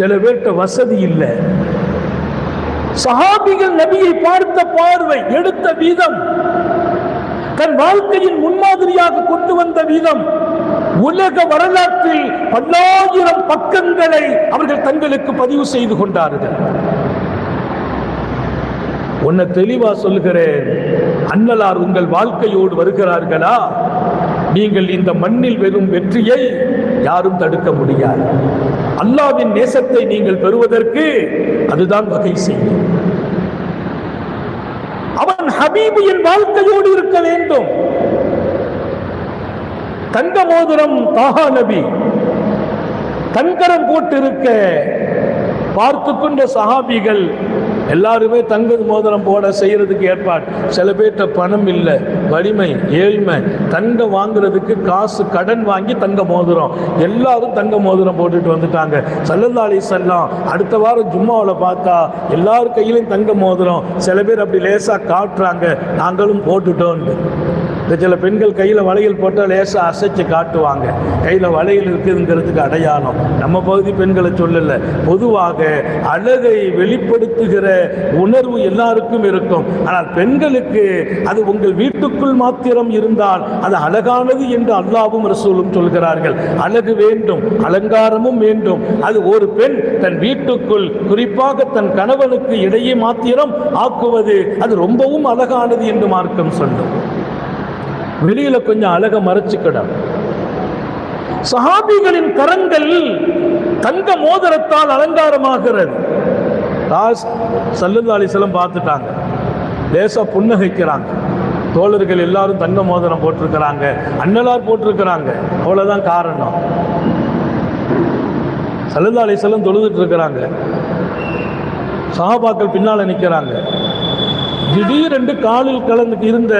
சில பேர்கிட்ட வசதி இல்லை. சஹாபிகள் நபியை பார்த்த பார்வை எடுத்த வீதம். தன் வாழ்க்கையின் முன்மாதிரியாக கொண்டு வந்த வீதம். உலக வரலாற்றில் பல்லாயிரம் பக்கங்களை அவர்கள் தங்களுக்கு பதிவு செய்து கொண்டார்கள். உன்னை தெளிவா சொல்லுகிறேன். அண்ணலார் உங்கள் வாழ்க்கையோடு வருகிறார்களா? நீங்கள் இந்த மண்ணில் வெறும் வெற்றியை யாரும் தடுக்க முடியாது. அல்லாவின் நேசத்தை நீங்கள் பெறுவதற்கு அதுதான் வகை செய்யும். அவன் ஹபீபு என் வாழ்க்கையோடு இருக்க வேண்டும். தங்க மோதிரம் தாகா நபி. தங்கரம் போட்டிருக்க பார்த்து கொண்ட சஹாபிகள் எல்லாருமே தங்க மோதிரம் போட செய்யறதுக்கு ஏற்பாடு. சில பேர்கிட்ட பணம் இல்லை வலிமை ஏழ்மை. தங்கம் வாங்குறதுக்கு காசு கடன் வாங்கி தங்க மோதிரம். எல்லாரும் தங்க மோதிரம் போட்டுட்டு வந்துட்டாங்க. சல்லந்தாளி செல்லாம் அடுத்த வாரம் ஜும்மாவில் பார்த்தா எல்லார் கையிலையும் தங்க மோதிரம். சில பேர் அப்படி லேசாக காட்டுறாங்க. நாங்களும் போட்டுட்டோன்னு இந்த சில பெண்கள் கையில் வளையல் போட்டால் லேசாக அசைச்சு காட்டுவாங்க. கையில் வளையல் இருக்குதுங்கிறதுக்கு அடையாளம். நம்ம பகுதி பெண்களை சொல்லல. பொதுவாக அழகை வெளிப்படுத்துகிற உணர்வு எல்லாருக்கும் இருக்கும். ஆனால் பெண்களுக்கு அது உங்கள் வீட்டுக்குள் மாத்திரம் இருந்தால் அது அழகானது என்று அல்லாவும் ரசூலும் சொல்கிறார்கள். அழகு வேண்டும் அலங்காரமும் வேண்டும். அது ஒரு பெண் தன் வீட்டுக்குள் குறிப்பாக தன் கணவனுக்கு இடையே மாத்திரம் ஆக்குவது அது ரொம்பவும் அழகானது என்று மார்க்கம் சொல்லும். வெளியில கொஞ்சம் அழக மறைச்சுக்கிடும் சஹாபிகளின் கரங்கள் தங்க மோதிரத்தால் அலங்காரமாகிறது. ராஸ் சல்லுல்லா அலிசலம் பார்த்துட்டாங்க. லேசா புன்னகைக்கிறாங்க. தோழர்கள் எல்லாரும் தங்க மோதிரம் போட்டிருக்கிறாங்க. அண்ணலார் போட்டிருக்கிறாங்க. அவ்வளவுதான் காரணம். சல்லுல்லா அலிசலம் தொழுதுட்டு இருக்கிறாங்க. சஹாபாக்கள் பின்னால நிற்கிறாங்க திடீரென்று காலில் கலந்து இருந்த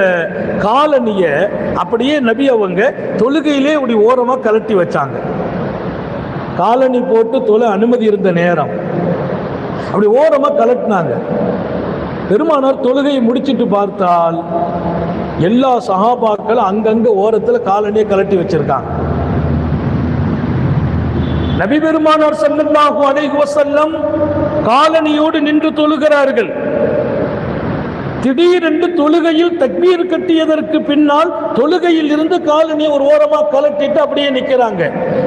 காலணிய அப்படியே நபி அவங்க தொழுகையிலே இப்படி ஓரமா கலட்டி வச்சாங்க. காலணி போட்டு தொலை அனுமதி இருந்த நேரம். அப்படி ஓரமா கலட்டினாங்க. பெருமானார் தொழுகையை முடிச்சிட்டு பார்த்தால் எல்லா சகாபாக்களும் அங்கங்க ஓரத்துல காலணியை கலட்டி வச்சிருக்காங்க. நபி பெருமானார் ஸல்லல்லாஹு அலைஹி வஸல்லம் காலணியோடு நின்று தொழுகிறார்கள். திடீரென்று தொழுகையில் தக்பீர் கட்டியதற்கு பின்னால் தொழுகையில் இருந்து காலனி ஒரு ஓரமாக கலட்டிட்டு அப்படியே நிற்கிறாங்க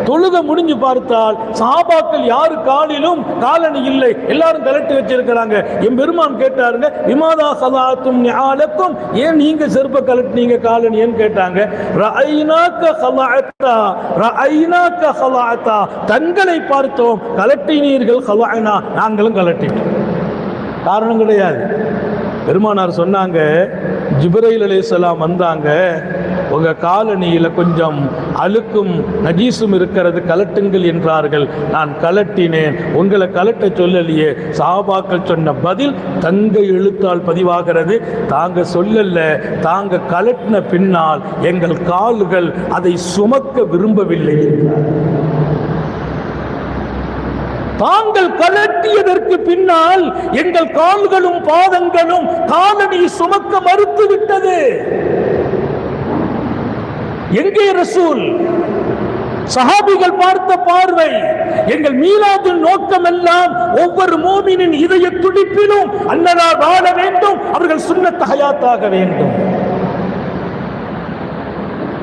தொழுகை முடிஞ்சு பார்த்தால் சாபாக்கள் யாரு காலிலும் காலனி இல்லை. எல்லாரும் கலட்டி வச்சிருக்கிறாங்க. என் பெருமான் கேட்டாருங்க விமாதா சதாத்தும் ஞாலக்கும் ஏன் நீங்க செருப்ப கலட்டினீங்க காலனியன்னு கேட்டாங்க. ரஐனாக்க ஹலாத்தா ரஐனாக்க சலாத்தா. தங்களை பார்த்தோம் கலட்டினீர்கள் ஹலானா நாங்களும் கலட்டிட்டோம். காரணம் கிடையாது. பெருமானார் சொன்னாங்க ஜிப்ரையில் அலைஹிஸ்ஸலாம் வந்தாங்க உங்கள் காலனியில் கொஞ்சம் அழுக்கும் நஜீசும் இருக்கிறது கலட்டுங்கள் என்றார்கள். நான் கலட்டினேன். உங்களை கலட்ட சொல்லலையே. சாபாக்கள் சொன்ன பதில் தங்க எழுத்தால் பதிவாகிறது. தாங்க சொல்லல. தாங்க கலட்டின பின்னால் எங்கள் கால்கள் அதை சுமக்க விரும்பவில்லை என்றார். தாங்கள் கலட்டியதற்கு பின்னால் எங்கள் கால்களும் பாதங்களும் காலனி சுமக்க மறுத்து விட்டது. எங்கே ரசூல்? சஹாபிகள் பார்த்த பார்வை எங்கள் மீலாது நோக்கம் எல்லாம் ஒவ்வொரு மோமினின் இதய துடிப்பிலும் அன்னலார் வாழ வேண்டும் அவர்கள் சுண்ணத் ஹயாத்தாக வேண்டும்.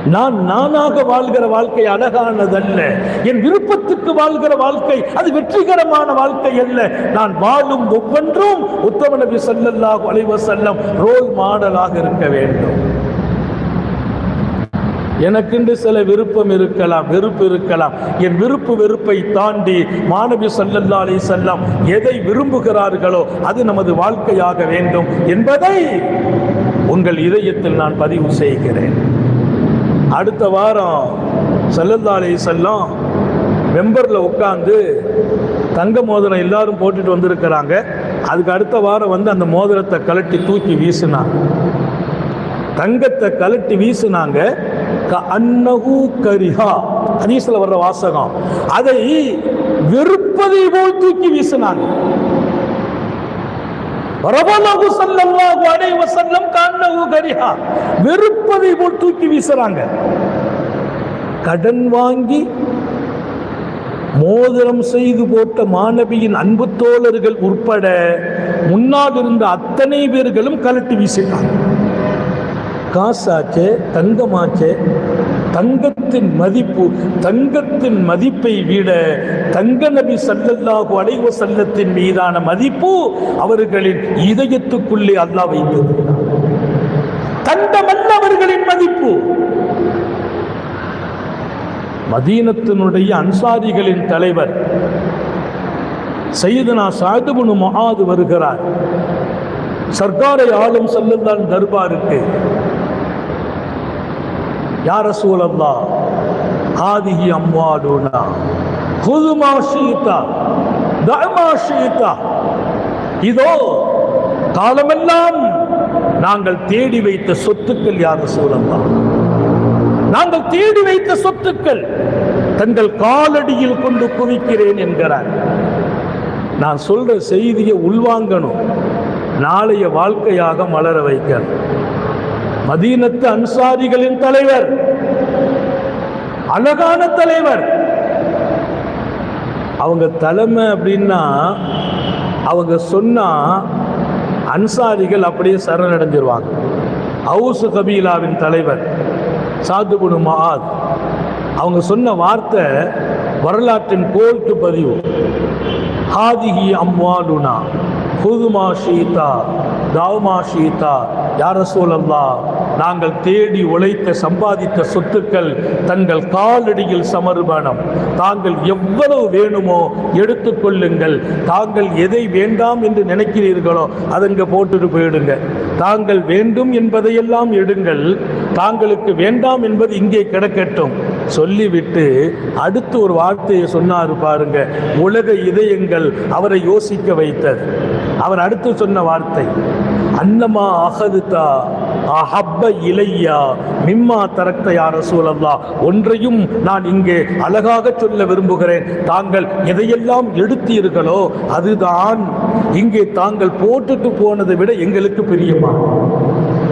நான் நானாக வாழ்கிற வாழ்க்கை அழகானதல்ல. என் விருப்பத்துக்கு வாழ்கிற வாழ்க்கை அது வெற்றிகரமான வாழ்க்கை அல்ல. நான் வாழும் ஒவ்வொன்றும் உத்தம நபி ஸல்லல்லாஹு அலைஹி செல்லம் ரோல் மாடலாக இருக்க வேண்டும். எனக்கென்று சில விருப்பம் இருக்கலாம் வெறுப்பு இருக்கலாம். என் விருப்பு வெறுப்பை தாண்டி மாணவி ஸல்லல்லாஹு செல்லம் எதை விரும்புகிறார்களோ அது நமது வாழ்க்கையாக வேண்டும் என்பதை உங்கள் இதயத்தில் நான் பதிவு செய்கிறேன். அடுத்த வாரம் சல்லல்லா செல்லம் மெம்பரில் உட்காந்து தங்க மோதிரம் எல்லாரும் போட்டுட்டு வந்திருக்கிறாங்க. அதுக்கு அடுத்த வாரம் வந்து அந்த மோதிரத்தை கலட்டி தூக்கி வீசினாங்க. தங்கத்தை கலட்டி வீசினாங்க. க கரிஹா. ஹதீஸ்ல வர்ற வாசகம். அதை வெறுப்பதை போல் தூக்கி வீசினாங்க. ரபலகு சல்லல்லாஹு அலைஹி வஸல்லம் கன்னஹு கரிஹா. வெறுப்பதை போல் தூக்கி வீசுறாங்க. கடன் வாங்கி மோதிரம் செய்து போட்ட மாணவியின் அன்பு தோழர்கள் உட்பட முன்னால் இருந்த அத்தனை பேர்களும் கலட்டி வீசிட்டாங்க. காசாச்சே தங்கமாச்சே தங்கத்தின் மதிப்பு தங்கத்தின் மதிப்பை விட தங்க நபி சல்லல்லாஹு அலைவ செல்லத்தின் மீதான மதிப்பு அவர்களின் இதயத்துக்குள்ளே அல்லாஹ் வைத்திருக்கிறார் தங்கமல்ல அவர்களின் மதிப்பு. மதீனத்தினுடைய அன்சாரிகளின் தலைவர் செய்தனா சாதுபுனு மகாது வருகிறார். சர்க்காரை ஆளும் செல்லுந்தான் தர்பாருக்கு யார சூழல்லா ஆதிகி அம்மாடுனா குதுமா ஷீதா தர்மா ஷீதா இதோ காலமெல்லாம் நாங்கள் தேடி வைத்த சொத்துக்கள் யார சூழல்லா நாங்கள் தேடி வைத்த சொத்துக்கள் தங்கள் காலடியில் கொண்டு குவிக்கிறேன் என்கிறார் நான் சொல்ற செய்தியை உள்வாங்கணும். நாளைய வாழ்க்கையாக மலர வைக்கணும் மதீனத்து அன்சாரிகளின் தலைவர் அழகான தலைவர். அவங்க தலைமை அப்படின்னா அவங்க சொன்னா அன்சாரிகள் அப்படியே சரணடைஞ்சிருவாங்க. ஹவுசு கபீலாவின் தலைவர் சாதுபுனு மகாத் அவங்க சொன்ன வார்த்தை வரலாற்றின் கோர்ட்டு பதிவு. ஹாதிகி அம்வாலுனா. ஹுதுமா ஷீதா தாவுமா ஷீதா யார சூழல்லா நாங்கள் தேடி உழைத்த சம்பாதித்த சொத்துக்கள் தங்கள் காலடியில் சமர்ப்பணம். தாங்கள் எவ்வளவு வேணுமோ எடுத்துக்கொள்ளுங்கள் தாங்கள் எதை வேண்டாம் என்று நினைக்கிறீர்களோ அதங்க போட்டுட்டு போயிடுங்க. தாங்கள் வேண்டும் என்பதையெல்லாம் எடுங்கள். தாங்களுக்கு வேண்டாம் என்பது இங்கே கிடக்கட்டும். சொல்லிவிட்டு அடுத்து ஒரு வார்த்தையை சொன்னார் பாருங்க. உலக இதயங்கள் அவரை யோசிக்க வைத்தது. அவர் அடுத்து சொன்ன வார்த்தை அன்னமா அகதுதா அஹப்ப இலையா மிம்மா தரக்த யார சூழல்லா ஒன்றையும் நான் இங்கே அழகாக சொல்ல விரும்புகிறேன். தாங்கள் எதையெல்லாம் எடுத்தீர்களோ அதுதான் இங்கே தாங்கள் போட்டுட்டு போனதை விட எங்களுக்கு பிரியமா.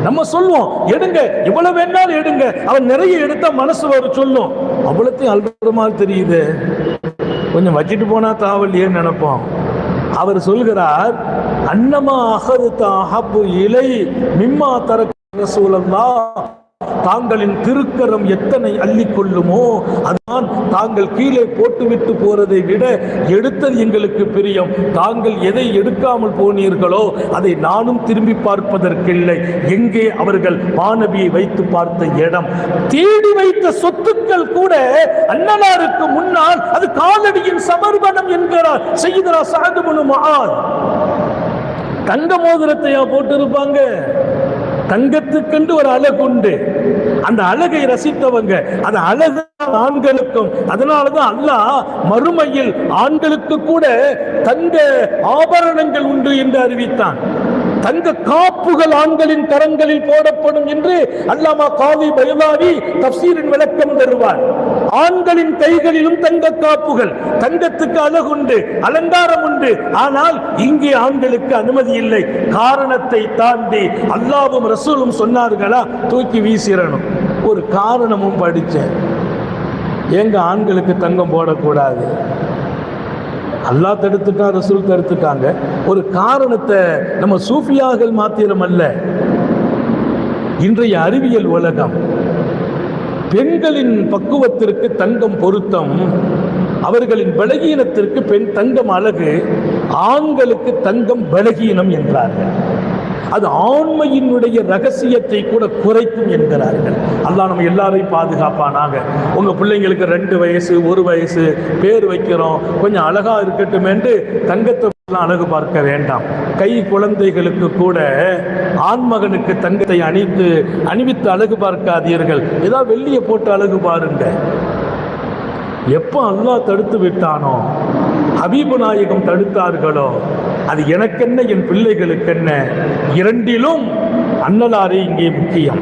நம்ம சொல்லுவோம் எடுங்க இவ்வளவு வேணாலும் எடுங்க. அவன் நிறைய எடுத்தா மனசு வர சொல்லும். அவ்வளோத்தையும் அல்பமாக தெரியுது. கொஞ்சம் வச்சுட்டு போனா தாவல்லையேன்னு நினைப்போம். அவர் சொல்கிறார் அன்னமா அகருத்த அஹப்பு இலை மிம்மா தர சூழல்லா தாங்களின் திருக்கரம் எத்தனை அள்ளிக்கொள்ளுமோ அதுதான் தாங்கள் கீழே போட்டுவிட்டு போறதை விட எடுத்தது எங்களுக்கு பிரியம். தாங்கள் எதை எடுக்காமல் போனீர்களோ அதை நானும் திரும்பி பார்ப்பதற்கில்லை. எங்கே அவர்கள் மாணவியை வைத்து பார்த்த இடம்? தேடி வைத்த சொத்துக்கள் கூட அண்ணனாருக்கு முன்னால் அது காலடியின் சமர்ப்பணம் என்கிறார் செய்தரா சாதுபனு மகான் தங்க மோதிரத்தையா போட்டிருப்பாங்க? தங்கத்துக்கென்று ஒரு அழகு உண்டு. அந்த அழகை ரசித்தவங்க அந்த அழகு ஆண்களுக்கும் அதனாலதான் அல்லாஹ் மறுமையில் ஆண்களுக்கு கூட தங்க ஆபரணங்கள் உண்டு என்று அறிவித்தான். தங்க காப்புகள் ஆண்களின் கரங்களில் போடப்படும் என்று அல்லாமா காவி பயலாவி தப்சீரின் விளக்கம் தருவார். ஆண்களின் கைகளிலும் தங்க காப்புகள் தங்கத்துக்கு அழகுண்டு அலங்காரம் உண்டு ஆனால் இங்கே ஆண்களுக்கு அனுமதி இல்லை. காரணத்தை தாண்டி அல்லாவும் ரசூலும் சொன்னார்களா? தூக்கி வீசிடணும் ஒரு காரணமும் படித்தேன் எங்க ஆண்களுக்கு தங்கம் போடக்கூடாது? அல்லாஹ் தடுத்துட்டான் ரசூல் தடுத்துட்டாங்க. ஒரு காரணத்தை நம்ம சூஃபியாக்கள் மாத்திரம் அல்ல இன்றைய அறிவியல் உலகம். பெண்களின் பக்குவத்திற்கு தங்கம் பொருத்தம் அவர்களின் பலகீனத்திற்கு பெண் தங்கம் அழகு ஆண்களுக்கு தங்கம் பலகீனம் என்றார்கள். அது ஆண்மையினுடைய ரகசியத்தை கூட குறைக்கும் என்கிறார்கள். அல்லாஹ் நம்ம எல்லாரையும் பாதுகாப்பானாக. உங்க பிள்ளைங்களுக்கு ரெண்டு வயசு ஒரு வயசு பேர் வைக்கிறோம். கொஞ்சம் அழகா இருக்கட்டும் என்று தங்கத்தை எல்லாம் அழகு பார்க்க வேண்டாம். கை குழந்தைகளுக்கு கூட ஆண்மகனுக்கு தங்கத்தை அணித்து அணிவித்து அழகு பார்க்காதீர்கள். ஏதாவது வெள்ளியை போட்டு அழகு பாருங்க. எப்போ அல்லாஹ் தடுத்து விட்டானோ ஹபீபு நாயகம் தடுத்தார்களோ அது எனக்கென்ன என் பிள்ளைகளுக்கென்ன? இரண்டிலும் அன்னலாரே இங்கே முக்கியம்.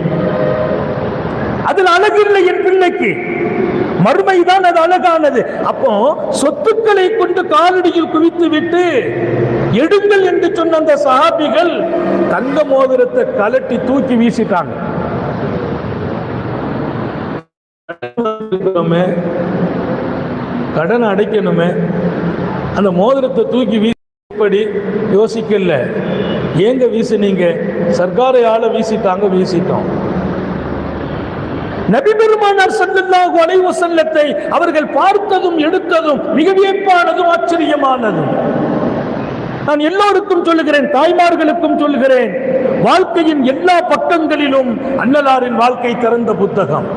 அதில் அழகில்லை என் பிள்ளைக்கு. மறுமைதான் அது அழகானது. அப்போ சொத்துக்களை கொண்டு காலடியில் குவித்து விட்டு எடுங்கள் என்று சொன்ன அந்த சஹாபிகள் தங்க மோதிரத்தை கலட்டி தூக்கி வீசிட்டாங்க. கடன் கடனை அடைக்கணுமே. அந்த மோதிரத்தை தூக்கி வீ எப்படி யோசிக்கல. ஏங்க வீசுனீங்க? சர்க்காரை ஆள வீசிட்டாங்க வீசிட்டோம். நபி பெருமானார் ஸல்லல்லாஹு அலைஹி வஸல்லத்தை அவர்கள் பார்த்ததும் எடுத்ததும் மிக வியப்பானதும் ஆச்சரியமானதும். நான் எல்லோருக்கும் சொல்லுகிறேன் தாய்மார்களுக்கும் சொல்லுகிறேன் வாழ்க்கையின் எல்லா பக்கங்களிலும் அன்னலாரின் வாழ்க்கை திறந்த புத்தகம்.